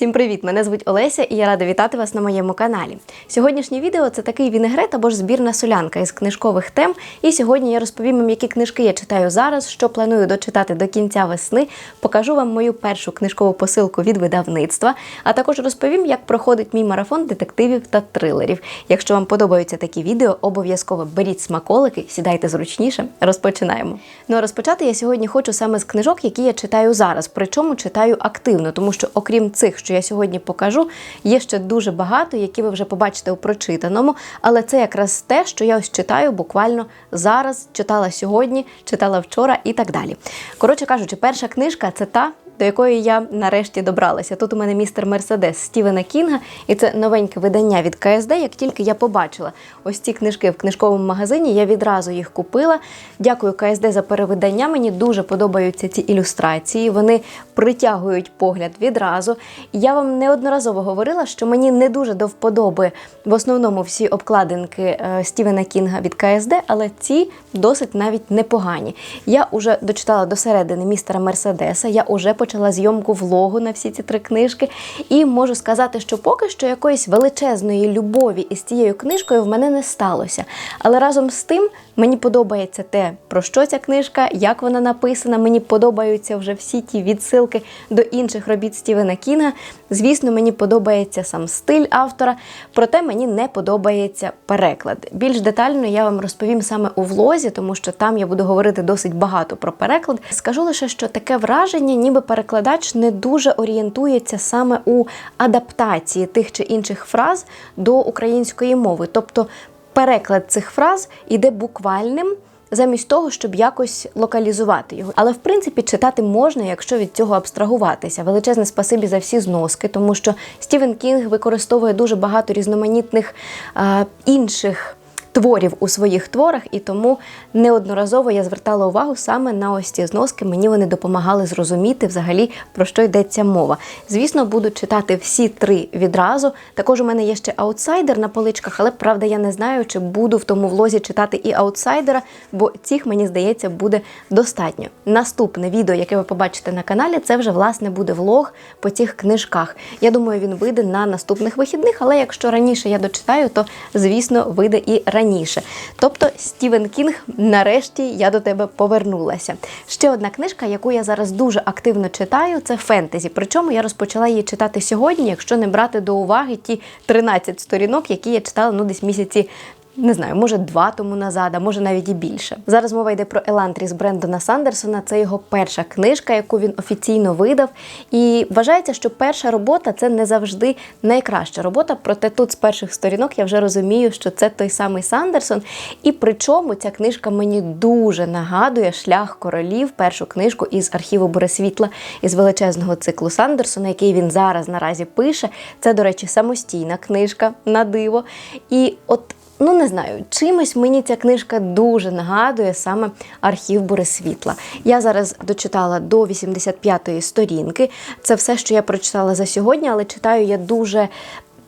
Всім привіт! Мене звуть Олеся і я рада вітати вас на моєму каналі. Сьогоднішнє відео це такий вінегрет або ж збірна солянка із книжкових тем. І сьогодні я розповім вам, які книжки я читаю зараз, що планую дочитати до кінця весни. Покажу вам мою першу книжкову посилку від видавництва, а також розповім, як проходить мій марафон детективів та трилерів. Якщо вам подобаються такі відео, обов'язково беріть смаколики, сідайте зручніше. Розпочинаємо. Ну а розпочати я сьогодні хочу саме з книжок, які я читаю зараз. Причому читаю активно, тому що окрім цих, що я сьогодні покажу, є ще дуже багато, які ви вже побачите у прочитаному. Але це якраз те, що я ось читаю буквально зараз, читала сьогодні, читала вчора і так далі. Коротше кажучи, перша книжка це та. До якої я нарешті добралася. Тут у мене містер Мерседес Стівена Кінга, і це новеньке видання від КСД. Як тільки я побачила ось ці книжки в книжковому магазині, я відразу їх купила. Дякую КСД за перевидання. Мені дуже подобаються ці ілюстрації. Вони притягують погляд відразу. Я вам неодноразово говорила, що мені не дуже до вподоби в основному всі обкладинки е, Стівена Кінга від КСД, але ці досить навіть непогані. Я вже дочитала до середини містера Мерседеса. Я вже почала зйомку влогу на всі ці три книжки, і можу сказати, що поки що якоїсь величезної любові із цією книжкою в мене не сталося. Але разом з тим мені подобається те, про що ця книжка, як вона написана. Мені подобаються вже всі ті відсилки до інших робіт Стівена Кінга. Звісно, мені подобається сам стиль автора, проте мені не подобається переклад. Більш детально я вам розповім саме у влозі, тому що там я буду говорити досить багато про переклад. Скажу лише, що таке враження, ніби перекладач не дуже орієнтується саме у адаптації тих чи інших фраз до української мови. Тобто переклад цих фраз іде буквальним. Замість того, щоб якось локалізувати його. Але в принципі читати можна, якщо від цього абстрагуватися. Величезне спасибі за всі зноски, тому що Стівен Кінг використовує дуже багато різноманітних а, інших творів у своїх творах, і тому неодноразово я звертала увагу саме на ось ці зноски. Мені вони допомагали зрозуміти взагалі про що йдеться мова. Звісно, буду читати всі три відразу. Також у мене є ще аутсайдер на поличках, але правда я не знаю, чи буду в тому влозі читати і аутсайдера, бо цих, мені здається, буде достатньо. Наступне відео, яке ви побачите на каналі, це вже власне буде влог по цих книжках. Я думаю, він вийде на наступних вихідних, але якщо раніше я дочитаю, то звісно вийде і раніше раніше. Тобто, Стівен Кінг, нарешті я до тебе повернулася. Ще одна книжка, яку я зараз дуже активно читаю, це фентезі. Причому я розпочала її читати сьогодні, якщо не брати до уваги ті 13 сторінок, які я читала ну десь місяці не знаю, може два тому назад, а може навіть і більше. Зараз мова йде про Елантріс Брендона Сандерсона. Це його перша книжка, яку він офіційно видав. І вважається, що перша робота це не завжди найкраща робота. Проте тут з перших сторінок я вже розумію, що це той самий Сандерсон. І причому ця книжка мені дуже нагадує шлях королів, першу книжку із архіву Борисвітла із величезного циклу Сандерсона, який він зараз наразі пише. Це, до речі, самостійна книжка на диво. І от Ну, не знаю, чимось мені ця книжка дуже нагадує саме архів Борисвітла. Я зараз дочитала до 85-ї сторінки. Це все, що я прочитала за сьогодні, але читаю я дуже.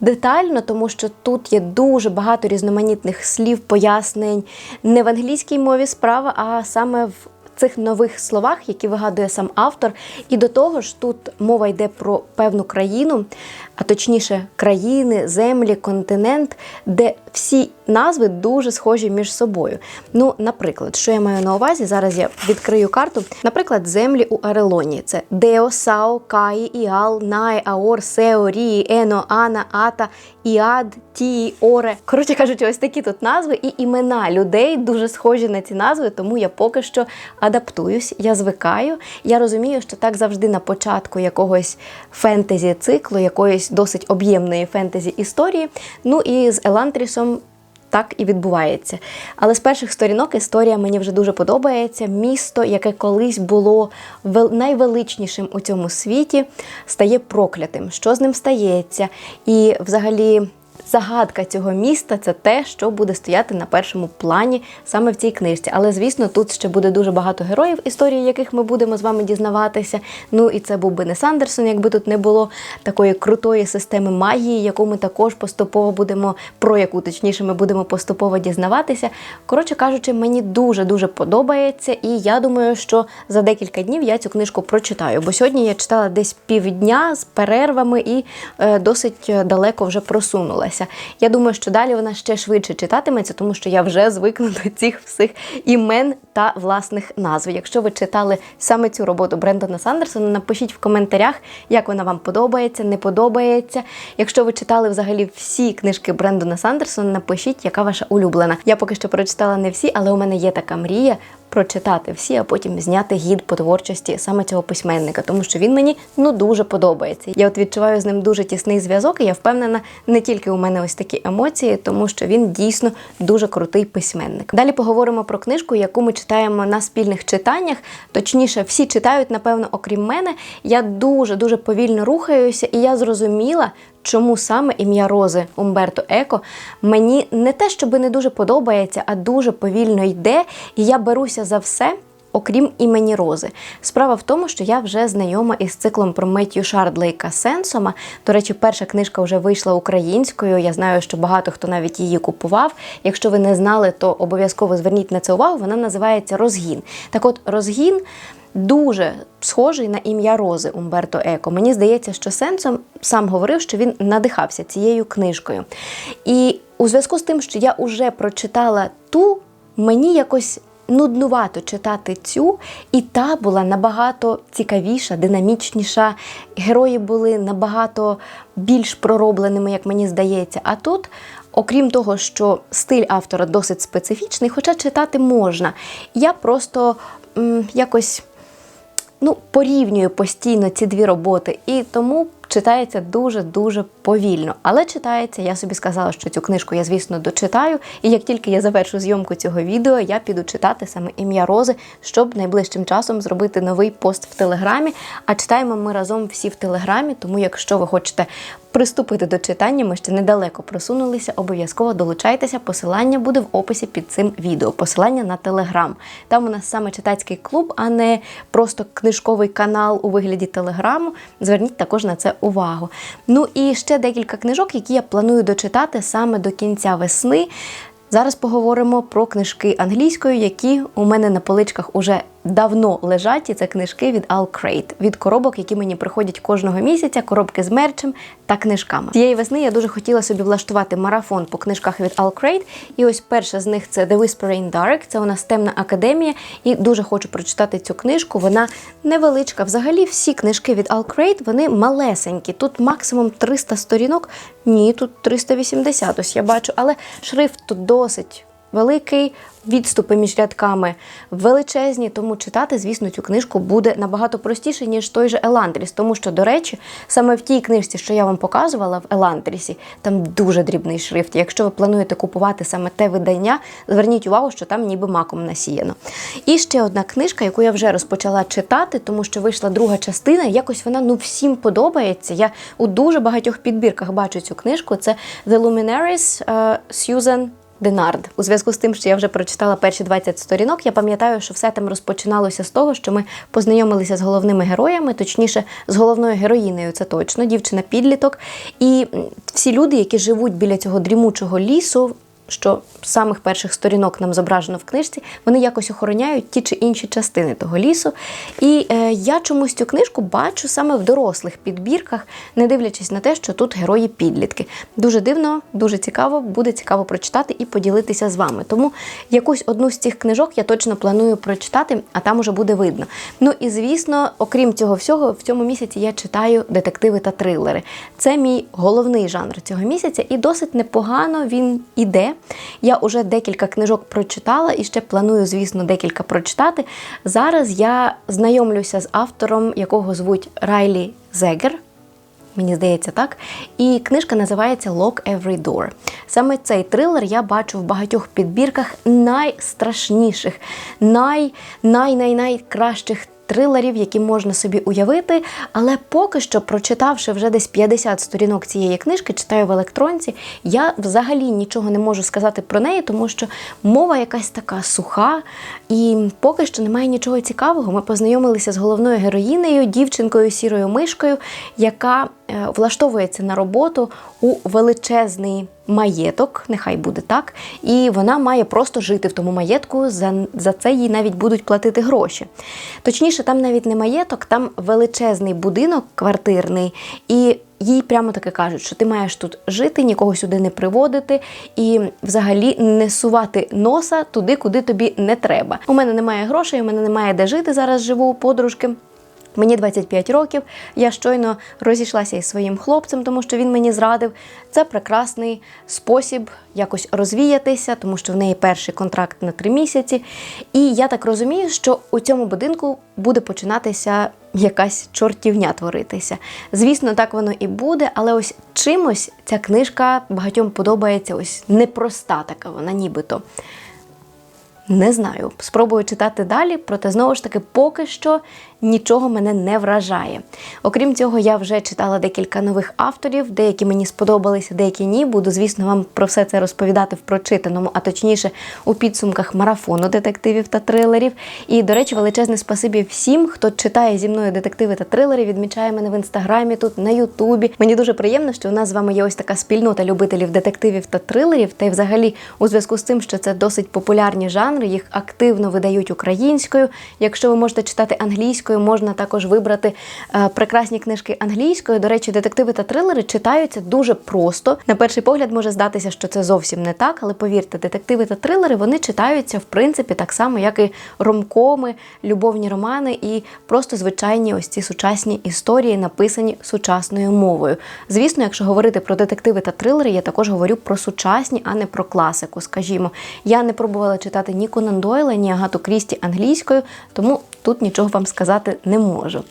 Детально, тому що тут є дуже багато різноманітних слів, пояснень не в англійській мові справа, а саме в цих нових словах, які вигадує сам автор. І до того ж, тут мова йде про певну країну, а точніше, країни, землі, континент, де всі назви дуже схожі між собою. Ну, наприклад, що я маю на увазі? Зараз я відкрию карту. Наприклад, землі у Арелоні: це Део, Сао, Каї, Іал, Най, Аор, Сео, Рії, Ено, Ана, Ата, Іад, Ті, Оре. Коротше кажучи, ось такі тут назви і імена людей дуже схожі на ці назви, тому я поки що адаптуюсь, я звикаю. Я розумію, що так завжди на початку якогось фентезі циклу, якоїсь досить об'ємної фентезі історії. Ну і з Елантрісом. Так і відбувається. Але з перших сторінок історія мені вже дуже подобається. Місто, яке колись було найвеличнішим у цьому світі, стає проклятим. Що з ним стається? І взагалі загадка цього міста це те, що буде стояти на першому плані саме в цій книжці. Але звісно, тут ще буде дуже багато героїв, історії яких ми будемо з вами дізнаватися. Ну і це був би не Сандерсон, якби тут не було такої крутої системи магії, яку ми також поступово будемо про яку точніше ми будемо поступово дізнаватися. Коротше кажучи, мені дуже дуже подобається, і я думаю, що за декілька днів я цю книжку прочитаю. Бо сьогодні я читала десь півдня з перервами і е, досить далеко вже просунулася. Я думаю, що далі вона ще швидше читатиметься, тому що я вже звикну до цих всіх імен та власних назв. Якщо ви читали саме цю роботу Брендона Сандерсона, напишіть в коментарях, як вона вам подобається, не подобається. Якщо ви читали взагалі всі книжки Брендона Сандерсона, напишіть, яка ваша улюблена. Я поки що прочитала не всі, але у мене є така мрія прочитати всі, а потім зняти гід по творчості саме цього письменника, тому що він мені ну дуже подобається. Я от відчуваю з ним дуже тісний зв'язок, і я впевнена, не тільки у мене ось такі емоції, тому що він дійсно дуже крутий письменник. Далі поговоримо про книжку, яку ми читаємо на спільних читаннях. Точніше, всі читають, напевно, окрім мене. Я дуже дуже повільно рухаюся, і я зрозуміла, чому саме ім'я Рози Умберто Еко мені не те, щоби не дуже подобається, а дуже повільно йде, і я беруся за все. Окрім імені Рози. Справа в тому, що я вже знайома із циклом про Меттью Шардлейка Сенсома. До речі, перша книжка вже вийшла українською. Я знаю, що багато хто навіть її купував. Якщо ви не знали, то обов'язково зверніть на це увагу. Вона називається Розгін. Так от, розгін. Дуже схожий на ім'я Рози Умберто Еко. Мені здається, що Сенсом сам говорив, що він надихався цією книжкою. І у зв'язку з тим, що я вже прочитала ту, мені якось нуднувато читати цю, і та була набагато цікавіша, динамічніша. Герої були набагато більш проробленими, як мені здається. А тут. Окрім того, що стиль автора досить специфічний, хоча читати можна. Я просто м, якось ну, порівнюю постійно ці дві роботи, і тому читається дуже-дуже повільно. Але читається, я собі сказала, що цю книжку я, звісно, дочитаю. І як тільки я завершу зйомку цього відео, я піду читати саме ім'я Рози, щоб найближчим часом зробити новий пост в Телеграмі. А читаємо ми разом всі в Телеграмі, тому якщо ви хочете приступити до читання, ми ще недалеко просунулися, обов'язково долучайтеся. Посилання буде в описі під цим відео. Посилання на Телеграм. Там у нас саме читацький клуб, а не просто книжковий канал у вигляді Телеграму. Зверніть також на це увагу. Ну і ще декілька книжок, які я планую дочитати саме до кінця весни. Зараз поговоримо про книжки англійською, які у мене на поличках уже давно лежать. І це книжки від Al Crate, від коробок, які мені приходять кожного місяця, коробки з мерчем та книжками. Цієї весни я дуже хотіла собі влаштувати марафон по книжках від Al Crate. І ось перша з них це The Whispering Dark. Це у нас темна академія. І дуже хочу прочитати цю книжку. Вона невеличка. Взагалі, всі книжки від Al Crate, вони малесенькі. Тут максимум 300 сторінок. Ні, тут 380, ось я бачу, але шрифт тут досить великий, відступи між рядками величезні, тому читати, звісно, цю книжку буде набагато простіше, ніж той же Еландріс. Тому що, до речі, саме в тій книжці, що я вам показувала в Еландрісі, там дуже дрібний шрифт. Якщо ви плануєте купувати саме те видання, зверніть увагу, що там ніби маком насіяно. І ще одна книжка, яку я вже розпочала читати, тому що вийшла друга частина. Якось вона ну всім подобається. Я у дуже багатьох підбірках бачу цю книжку. Це The Luminaries uh, Денард. У зв'язку з тим, що я вже прочитала перші 20 сторінок, я пам'ятаю, що все там розпочиналося з того, що ми познайомилися з головними героями, точніше, з головною героїнею, це точно, дівчина-підліток. І всі люди, які живуть біля цього дрімучого лісу, що з самих перших сторінок нам зображено в книжці, вони якось охороняють ті чи інші частини того лісу. І е, я чомусь цю книжку бачу саме в дорослих підбірках, не дивлячись на те, що тут герої підлітки. Дуже дивно, дуже цікаво, буде цікаво прочитати і поділитися з вами. Тому якусь одну з цих книжок я точно планую прочитати, а там уже буде видно. Ну і звісно, окрім цього всього, в цьому місяці я читаю детективи та трилери. Це мій головний жанр цього місяця, і досить непогано він іде. Я вже декілька книжок прочитала і ще планую, звісно, декілька прочитати. Зараз я знайомлюся з автором, якого звуть Райлі Зегер. Мені здається, так. І книжка називається Lock Every Door. Саме цей трилер я бачу в багатьох підбірках найстрашніших, най, най, най, найкращих трилерів, які можна собі уявити. Але поки що, прочитавши вже десь 50 сторінок цієї книжки, читаю в електронці, я взагалі нічого не можу сказати про неї, тому що мова якась така суха, і поки що немає нічого цікавого. Ми познайомилися з головною героїнею, дівчинкою сірою мишкою, яка е, влаштовується на роботу у величезний маєток, нехай буде так, і вона має просто жити в тому маєтку. За, за це їй навіть будуть платити гроші. Точніше, там навіть не маєток, там величезний будинок квартирний, і їй прямо таки кажуть, що ти маєш тут жити, нікого сюди не приводити і взагалі не сувати носа туди, куди тобі не треба. У мене немає грошей, у мене немає де жити. Зараз живу у подружки. Мені 25 років, я щойно розійшлася із своїм хлопцем, тому що він мені зрадив. Це прекрасний спосіб якось розвіятися, тому що в неї перший контракт на три місяці. І я так розумію, що у цьому будинку буде починатися якась чортівня творитися. Звісно, так воно і буде, але ось чимось ця книжка багатьом подобається ось непроста така, вона нібито. Не знаю, спробую читати далі, проте знову ж таки, поки що нічого мене не вражає. Окрім цього, я вже читала декілька нових авторів, деякі мені сподобалися, деякі ні. Буду, звісно, вам про все це розповідати в прочитаному, а точніше у підсумках марафону детективів та трилерів. І, до речі, величезне спасибі всім, хто читає зі мною детективи та трилери, відмічає мене в інстаграмі, тут на Ютубі. Мені дуже приємно, що у нас з вами є ось така спільнота любителів детективів та трилерів. Та й взагалі, у зв'язку з тим, що це досить популярні жанри, їх активно видають українською. Якщо ви можете читати англійською, можна також вибрати е, прекрасні книжки англійською. До речі, детективи та трилери читаються дуже просто. На перший погляд може здатися, що це зовсім не так, але повірте, детективи та трилери вони читаються в принципі так само, як і ромкоми, любовні романи і просто звичайні ось ці сучасні історії, написані сучасною мовою. Звісно, якщо говорити про детективи та трилери, я також говорю про сучасні, а не про класику. Скажімо, я не пробувала читати ні Конан Дойла, ні Агату Крісті англійською, тому тут нічого вам сказати не можу.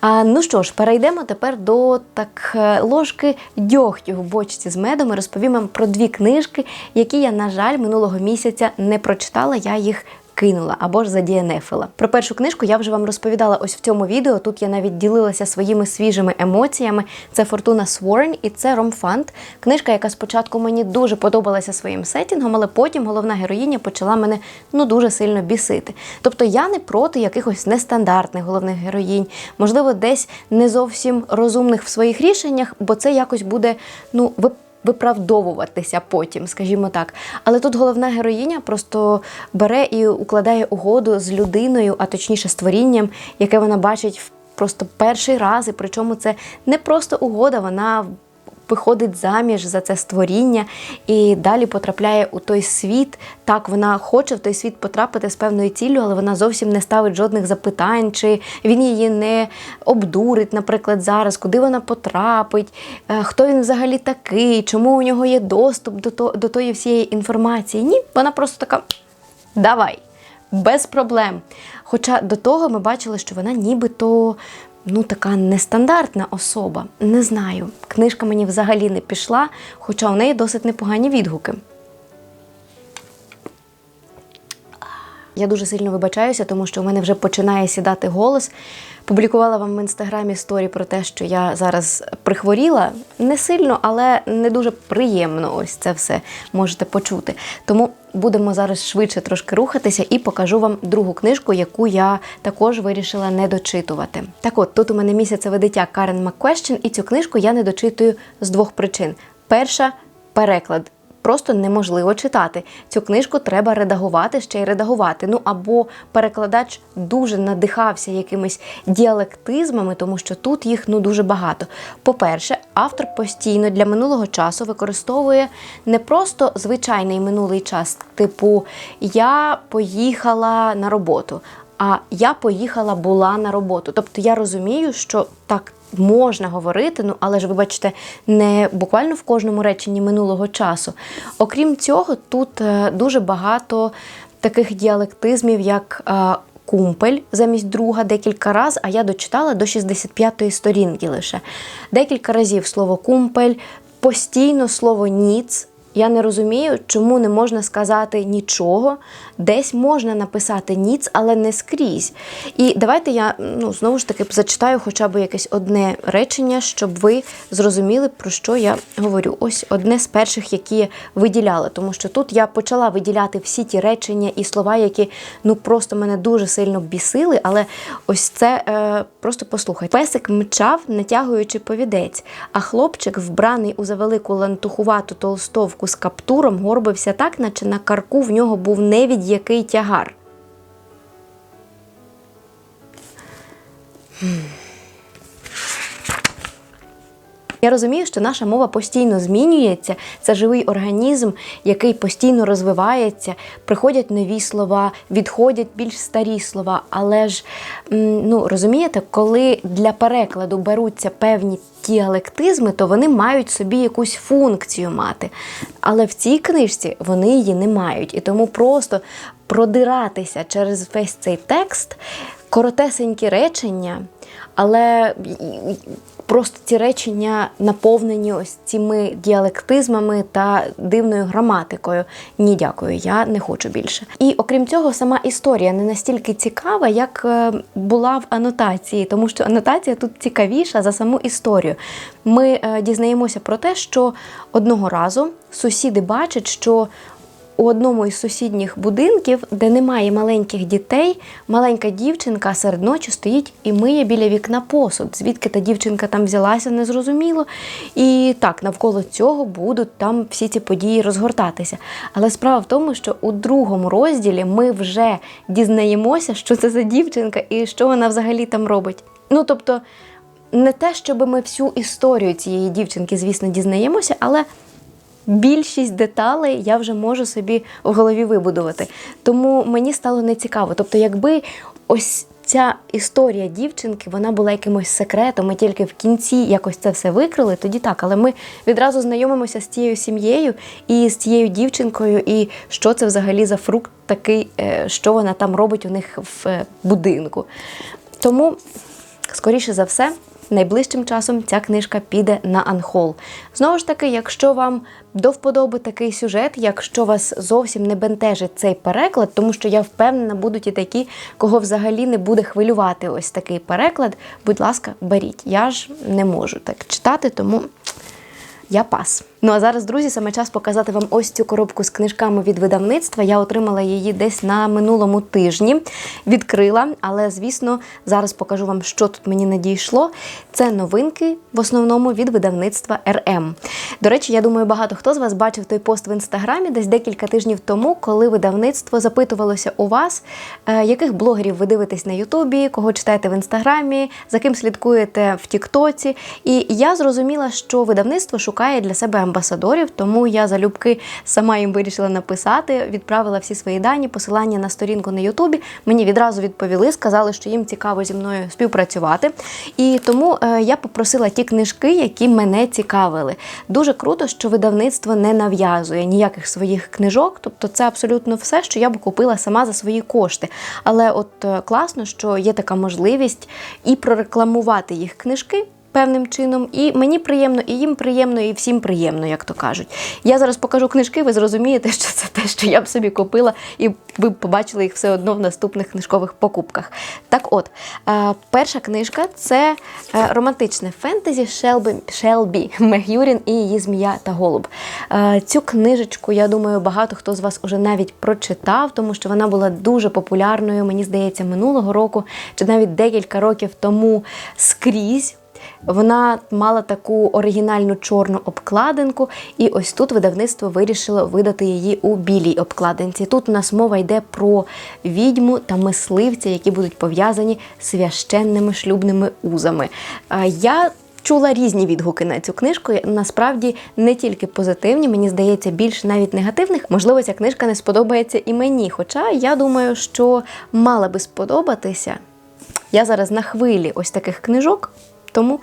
А, Ну що ж, перейдемо тепер до так е, ложки дьогтю в бочці з медом і розповім вам про дві книжки, які я, на жаль, минулого місяця не прочитала. Я їх кинула або ж задієнефила. Про першу книжку я вже вам розповідала ось в цьому відео. Тут я навіть ділилася своїми свіжими емоціями. Це Фортуна Сворн і це Ромфант. Книжка, яка спочатку мені дуже подобалася своїм сетінгом, але потім головна героїня почала мене ну дуже сильно бісити. Тобто я не проти якихось нестандартних головних героїнь, можливо, десь не зовсім розумних в своїх рішеннях, бо це якось буде ну ви виправдовуватися потім, скажімо так. Але тут головна героїня просто бере і укладає угоду з людиною, а точніше створінням, яке вона бачить в просто перший раз, і причому це не просто угода, вона виходить заміж за це створіння і далі потрапляє у той світ. Так, вона хоче в той світ потрапити з певною ціллю, але вона зовсім не ставить жодних запитань, чи він її не обдурить, наприклад, зараз, куди вона потрапить, е, хто він взагалі такий, чому у нього є доступ до, то, до тої всієї інформації. Ні, вона просто така. Давай, без проблем. Хоча до того ми бачили, що вона нібито ну, така нестандартна особа. Не знаю. Книжка мені взагалі не пішла, хоча у неї досить непогані відгуки. Я дуже сильно вибачаюся, тому що у мене вже починає сідати голос. Публікувала вам в інстаграмі сторі про те, що я зараз прихворіла не сильно, але не дуже приємно. Ось це все можете почути. Тому будемо зараз швидше трошки рухатися і покажу вам другу книжку, яку я також вирішила не дочитувати. Так от тут у мене місяцеве дитя Карен Макквещен, і цю книжку я не дочитую з двох причин: перша переклад просто неможливо читати. Цю книжку треба редагувати, ще й редагувати. Ну або перекладач дуже надихався якимись діалектизмами, тому що тут їх ну дуже багато. По-перше, автор постійно для минулого часу використовує не просто звичайний минулий час, типу я поїхала на роботу. А я поїхала була на роботу. Тобто я розумію, що так можна говорити, ну але ж, вибачте, не буквально в кожному реченні минулого часу. Окрім цього, тут е, дуже багато таких діалектизмів, як е, кумпель замість друга декілька разів, а я дочитала до 65-ї сторінки лише. Декілька разів слово кумпель, постійно слово ніц. Я не розумію, чому не можна сказати нічого. Десь можна написати ніц, але не скрізь. І давайте я ну, знову ж таки зачитаю хоча б якесь одне речення, щоб ви зрозуміли, про що я говорю. Ось одне з перших, які я виділяла. Тому що тут я почала виділяти всі ті речення і слова, які ну просто мене дуже сильно бісили. Але ось це е, просто послухай. Песик мчав, натягуючи повідець, а хлопчик, вбраний у завелику лантухувату толстовку з каптуром, горбився так, наче на карку в нього був невідь який тягар. Я розумію, що наша мова постійно змінюється. Це живий організм, який постійно розвивається. Приходять нові слова, відходять більш старі слова. Але ж ну розумієте, коли для перекладу беруться певні діалектизми, то вони мають собі якусь функцію мати. Але в цій книжці вони її не мають. І тому просто продиратися через весь цей текст, коротесенькі речення, але просто ці речення наповнені ось цими діалектизмами та дивною граматикою. Ні, дякую, я не хочу більше. І окрім цього, сама історія не настільки цікава, як е, була в анотації, тому що анотація тут цікавіша за саму історію. Ми е, дізнаємося про те, що одного разу сусіди бачать, що у одному із сусідніх будинків, де немає маленьких дітей, маленька дівчинка серед ночі стоїть і миє біля вікна посуд. Звідки та дівчинка там взялася, незрозуміло. І так, навколо цього будуть там всі ці події розгортатися. Але справа в тому, що у другому розділі ми вже дізнаємося, що це за дівчинка і що вона взагалі там робить. Ну тобто, не те, щоб ми всю історію цієї дівчинки, звісно, дізнаємося, але більшість деталей я вже можу собі в голові вибудувати. Тому мені стало нецікаво. Тобто, якби ось ця історія дівчинки вона була якимось секретом, ми тільки в кінці якось це все викрили, тоді так. Але ми відразу знайомимося з цією сім'єю і з цією дівчинкою, і що це взагалі за фрукт такий, е, що вона там робить у них в е, будинку. Тому, скоріше за все, найближчим часом ця книжка піде на анхол. Знову ж таки, якщо вам до вподоби такий сюжет, якщо вас зовсім не бентежить цей переклад, тому що я впевнена, будуть і такі, кого взагалі не буде хвилювати ось такий переклад. Будь ласка, беріть. Я ж не можу так читати, тому. Я пас. Ну а зараз, друзі, саме час показати вам ось цю коробку з книжками від видавництва. Я отримала її десь на минулому тижні. Відкрила, але звісно, зараз покажу вам, що тут мені надійшло. Це новинки в основному від видавництва РМ. До речі, я думаю, багато хто з вас бачив той пост в інстаграмі десь декілька тижнів тому, коли видавництво запитувалося у вас, е, яких блогерів ви дивитесь на Ютубі, кого читаєте в інстаграмі, за ким слідкуєте в Тіктоці. І я зрозуміла, що видавництво шукає для себе амбасадорів, тому я залюбки сама їм вирішила написати, відправила всі свої дані, посилання на сторінку на Ютубі. Мені відразу відповіли, сказали, що їм цікаво зі мною співпрацювати. І тому е, я попросила ті книжки, які мене цікавили. Дуже круто, що видавництво не нав'язує ніяких своїх книжок, тобто це абсолютно все, що я б купила сама за свої кошти. Але от е, класно, що є така можливість і прорекламувати їх книжки певним чином. І мені приємно, і їм приємно, і всім приємно, як то кажуть. Я зараз покажу книжки, ви зрозумієте, що це те, що я б собі купила, і ви б побачили їх все одно в наступних книжкових покупках. Так от, е, перша книжка це е, романтичне фентезі Шелбі, Шелбі Мегюрін і її змія та голуб. Е, Цю книжечку, я думаю, багато хто з вас уже навіть прочитав, тому що вона була дуже популярною, мені здається, минулого року чи навіть декілька років тому скрізь. Вона мала таку оригінальну чорну обкладинку, і ось тут видавництво вирішило видати її у білій обкладинці. Тут у нас мова йде про відьму та мисливця, які будуть пов'язані священними шлюбними узами. Я Чула різні відгуки на цю книжку. Насправді не тільки позитивні, мені здається, більш навіть негативних. Можливо, ця книжка не сподобається і мені. Хоча я думаю, що мала би сподобатися. Я зараз на хвилі ось таких книжок. Тому,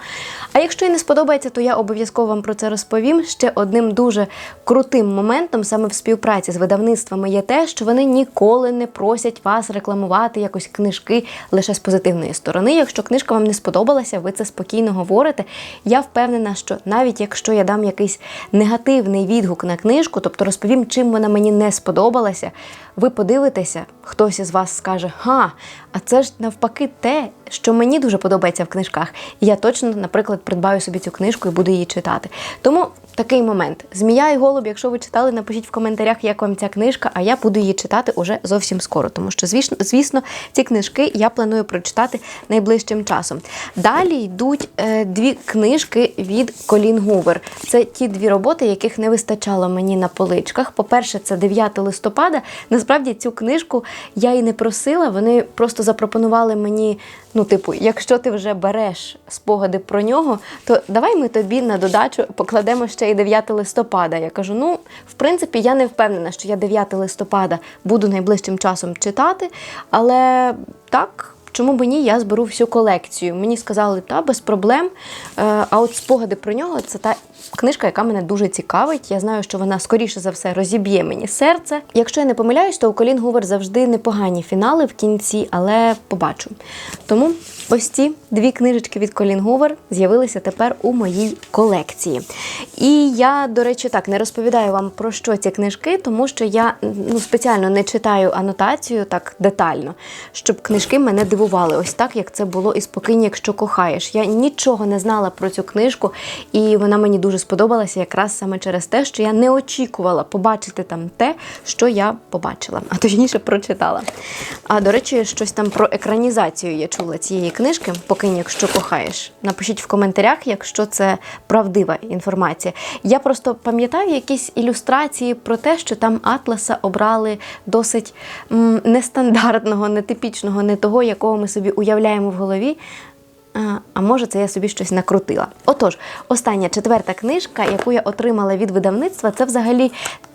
а якщо і не сподобається, то я обов'язково вам про це розповім. Ще одним дуже крутим моментом саме в співпраці з видавництвами є те, що вони ніколи не просять вас рекламувати якось книжки лише з позитивної сторони. Якщо книжка вам не сподобалася, ви це спокійно говорите. Я впевнена, що навіть якщо я дам якийсь негативний відгук на книжку, тобто розповім, чим вона мені не сподобалася, ви подивитеся, хтось із вас скаже: Га, а це ж навпаки те, що мені дуже подобається в книжках. І я точно, наприклад, придбаю собі цю книжку і буду її читати. Тому такий момент. Змія і голуб, якщо ви читали, напишіть в коментарях, як вам ця книжка, а я буду її читати уже зовсім скоро, тому що, звісно, звісно, ці книжки я планую прочитати найближчим часом. Далі йдуть е, дві книжки від Колін Гувер. Це ті дві роботи, яких не вистачало мені на поличках. По-перше, це 9 листопада. Насправді цю книжку я і не просила. Вони просто запропонували мені. Ну, типу, якщо ти вже береш спогади про нього, то давай ми тобі на додачу покладемо ще і 9 листопада. Я кажу: ну, в принципі, я не впевнена, що я 9 листопада буду найближчим часом читати, але так. Чому б ні, я зберу всю колекцію. Мені сказали, та без проблем. Е, А от спогади про нього це та книжка, яка мене дуже цікавить. Я знаю, що вона скоріше за все розіб'є мені серце. Якщо я не помиляюсь, то у Колін Гувер завжди непогані фінали в кінці, але побачу. Тому ось ці дві книжечки від Колін Гувер з'явилися тепер у моїй колекції. І я, до речі, так не розповідаю вам про що ці книжки, тому що я ну, спеціально не читаю анотацію так детально, щоб книжки мене дивували, ось так, як це було і спокійно, якщо кохаєш. Я нічого не знала про цю книжку, і вона мені дуже сподобалася якраз саме через те, що я не очікувала побачити там те, що я побачила, а точніше прочитала. А до речі, щось там про екранізацію я чула цієї книжки, покинь, якщо кохаєш. Напишіть в коментарях, якщо це правдива інформація. Я просто пам'ятаю якісь ілюстрації про те, що там Атласа обрали досить м, нестандартного, нетипічного, не того, якого ми собі уявляємо в голові. А, може, це я собі щось накрутила. Отож, остання четверта книжка, яку я отримала від видавництва, це взагалі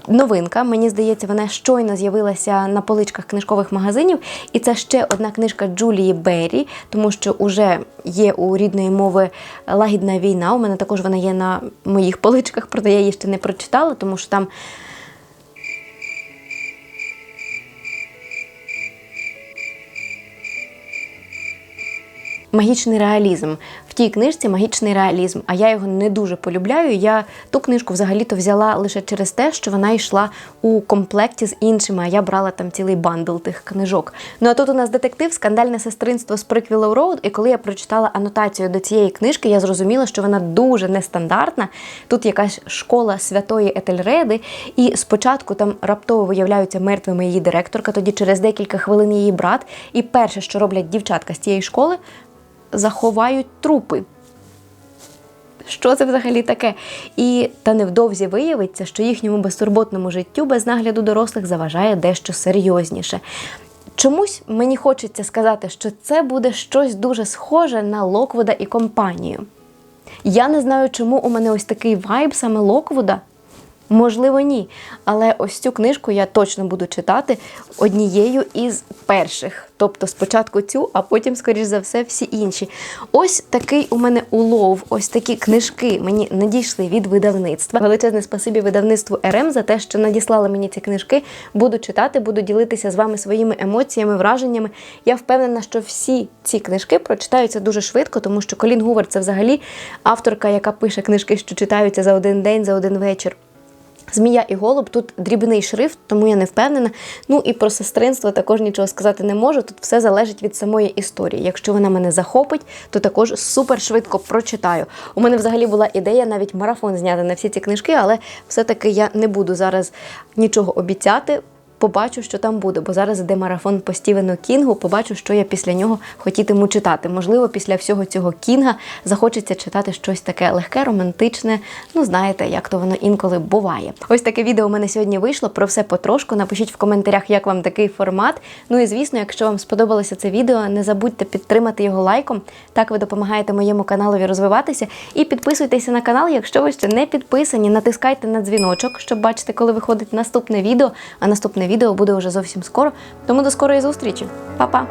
новинка. Мені здається, вона щойно з'явилася на поличках книжкових магазинів. І це ще одна книжка Джулії Беррі, тому що вже є у рідної мови лагідна війна. У мене також вона є на моїх поличках, проте я її ще не прочитала, тому що там. Магічний реалізм. В тій книжці магічний реалізм, а я його не дуже полюбляю. Я ту книжку взагалі-то взяла лише через те, що вона йшла у комплекті з іншими, а я брала там цілий бандл тих книжок. Ну а тут у нас детектив, скандальне сестринство з Приквілоу Роуд. І коли я прочитала анотацію до цієї книжки, я зрозуміла, що вона дуже нестандартна. Тут якась школа святої Етельреди, і спочатку там раптово виявляються мертвими її директорка, тоді через декілька хвилин її брат. І перше, що роблять дівчатка з цієї школи заховають трупи. Що це взагалі таке? І та невдовзі виявиться, що їхньому безтурботному життю без нагляду дорослих заважає дещо серйозніше. Чомусь мені хочеться сказати, що це буде щось дуже схоже на Локвуда і компанію. Я не знаю, чому у мене ось такий вайб саме Локвуда. Можливо, ні. Але ось цю книжку я точно буду читати однією із перших. Тобто спочатку цю, а потім, скоріш за все, всі інші. Ось такий у мене улов, ось такі книжки мені надійшли від видавництва. Величезне спасибі видавництву РМ за те, що надіслали мені ці книжки. Буду читати, буду ділитися з вами своїми емоціями, враженнями. Я впевнена, що всі ці книжки прочитаються дуже швидко, тому що Колін Гувер це взагалі авторка, яка пише книжки, що читаються за один день, за один вечір. Змія і голуб тут дрібний шрифт, тому я не впевнена. Ну і про сестринство також нічого сказати не можу. Тут все залежить від самої історії. Якщо вона мене захопить, то також супер швидко прочитаю. У мене взагалі була ідея навіть марафон зняти на всі ці книжки, але все-таки я не буду зараз нічого обіцяти. Побачу, що там буде, бо зараз іде марафон по Стівену Кінгу. Побачу, що я після нього хотітиму читати. Можливо, після всього цього кінга захочеться читати щось таке легке, романтичне. Ну, знаєте, як то воно інколи буває. Ось таке відео у мене сьогодні вийшло. Про все потрошку. Напишіть в коментарях, як вам такий формат. Ну і звісно, якщо вам сподобалося це відео, не забудьте підтримати його лайком. Так ви допомагаєте моєму каналові розвиватися. І підписуйтеся на канал, якщо ви ще не підписані. Натискайте на дзвіночок, щоб бачити, коли виходить наступне відео. А наступне відео буде вже зовсім скоро. Тому до скорої зустрічі. Па-па!